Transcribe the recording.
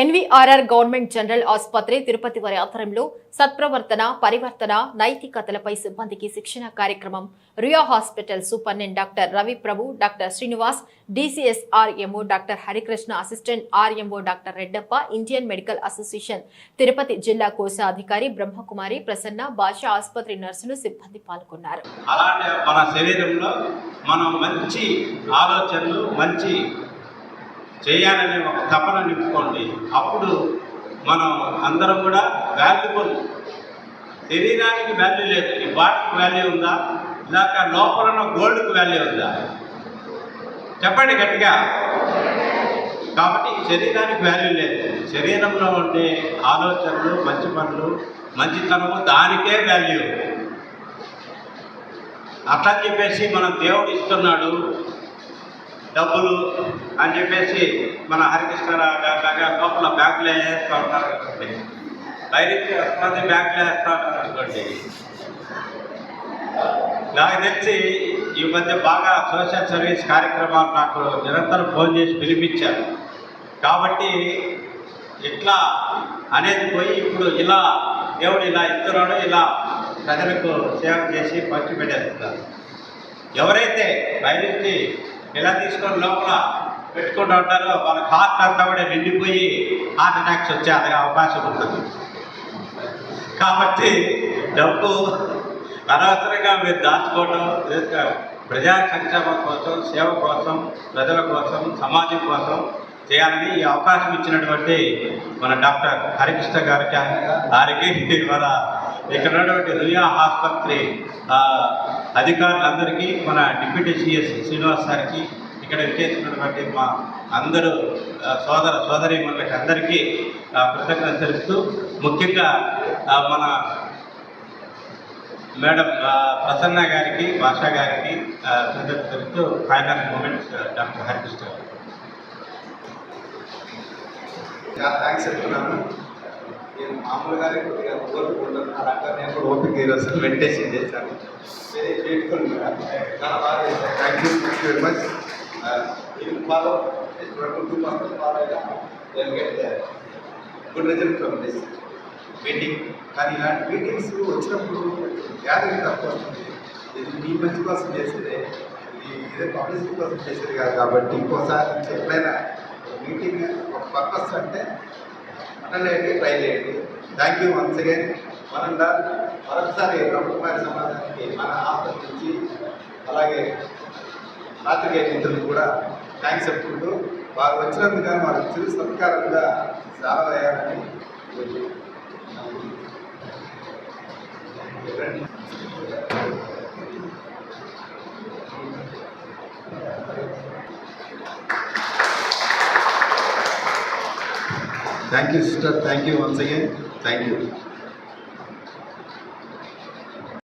ఎన్వీఆర్ఆర్ government general ఆసుపత్రి తిరుపతి వారి ఆధ్వర్యంలో సత్ప్రవర్తన పరివర్తన నైతికతలపై సిబ్బందికి శిక్షణ కార్యక్రమం. Ruia hospital superintendent doctor Ravi Prabhu doctor Srinivas DCSRMO doctor Harikrishna assistant RMO doctor Reddappa Indian medical association Tirupati జిల్లా కోశాధికారి బ్రహ్మకుమారి ప్రసన్న భాషా ఆసుపత్రి నర్సులు సిబ్బంది పాల్గొన్నారు. మన శరీరంలో మనం మంచి ఆలోచనలు మంచి చేయాలనే ఒక తపన నింపుకోండి. అప్పుడు మనం అందరం కూడా వాల్యుబుల్ శరీరానికి వాల్యూ లేదు. ఈ బాడీకి వాల్యూ ఉందా? ఇలాక లోపల ఉన్న గోల్డ్కి వాల్యూ ఉందా? చెప్పండి గట్టిగా. కాబట్టి శరీరానికి వాల్యూ లేదు. శరీరంలో ఉండే ఆలోచనలు మంచి పనులు మంచితనము దానికే వాల్యూ అట్లా చెప్పేసి మనం దేవుడు ఇస్తున్నాడు. డబ్బులు అని చెప్పేసి మన హరికృష్ణరావు గారు లాగా లోపల బ్యాంకులో వేస్తూ ఉంటారు అనుకోండి. డైరెక్ట్ వస్తుంది బ్యాంకులో వేస్తూ ఉంటారు అనుకోండి. నాకు తెలిసి ఈ మధ్య బాగా సోషల్ సర్వీస్ కార్యక్రమాలు నాకు నిరంతరం ఫోన్ చేసి పిలిపించారు. కాబట్టి ఇట్లా అనేది పోయి ఇప్పుడు ఇలా దేవుడు ఇలా ఇస్తున్నాడు ఇలా ప్రజలకు సేవ చేసి పంచిపెట్టేస్తున్నారు. ఎవరైతే బయలుకి ఎలా తీసుకొని లోపల పెట్టుకుంటూ ఉంటారో వాళ్ళ హార్ట్ అంతా కూడా నిండిపోయి హార్ట్ అటాక్స్ వచ్చే అతని అవకాశం ఉంటుంది. కాబట్టి డబ్బు అనవసరంగా మీరు దాచుకోవడం ప్రజా సంక్షేమం కోసం సేవ కోసం ప్రజల కోసం సమాజం కోసం చేయాలని ఈ అవకాశం ఇచ్చినటువంటి మన డాక్టర్ హరికృష్ణ గారికి వారికి మన ఇక్కడ ఉన్నటువంటి రుయా ఆసుపత్రి అధికారులందరికీ మన డిప్యూటీ సిఎస్ శ్రీనివాస్ గారికి ఇక్కడ విచ్చేసినటువంటి మా అందరూ సోదర సోదరి మనకి అందరికీ కృతజ్ఞత తెలుపుతూ ముఖ్యంగా మన మేడం ప్రసన్న గారికి భాషా గారికి కృతజ్ఞత తెలుపుతూ ఫైనల్ మూమెంట్స్ డాక్టర్ హరికృష్ణ గారు థ్యాంక్స్ చెప్తున్నాను. నేను మామూలుగానే కొద్దిగా ఓపిక నేను కూడా ఓపిక ఈరోజు మెడిటేషన్ చేశాను. వెరీ చాలా బాగా చేశాను thank you thank you very much you follow to follow get good result from this meeting కానీ ఇలాంటి మీటింగ్స్ వచ్చినప్పుడు గ్యాదరింగ్ తక్కువ వస్తుంది. ఇది మీ మంచి కోసం చేసేదే. ఇది ఇదే పబ్లిసిటీ కోసం చేసేది కాదు. కాబట్టి ఇంకోసారి ఎప్పుడైనా మీటింగ్ ఒక పర్పస్ అంటే అటెండ్ ట్రై చేయండి థ్యాంక్ యూ వన్స్ అగైన్ మనం మరొకసారి బ్రహ్మకుమారి సమాజానికి మన ఆసుపత్రి నుంచి అలాగే రాత్రికే మిత్రులు కూడా థ్యాంక్స్ చెప్పుకుంటూ వారు వచ్చినందుకు కానీ వారికి చిరు సత్కారంగా చాలా వేయాలని Thank you, sister. Thank you once again. Thank you.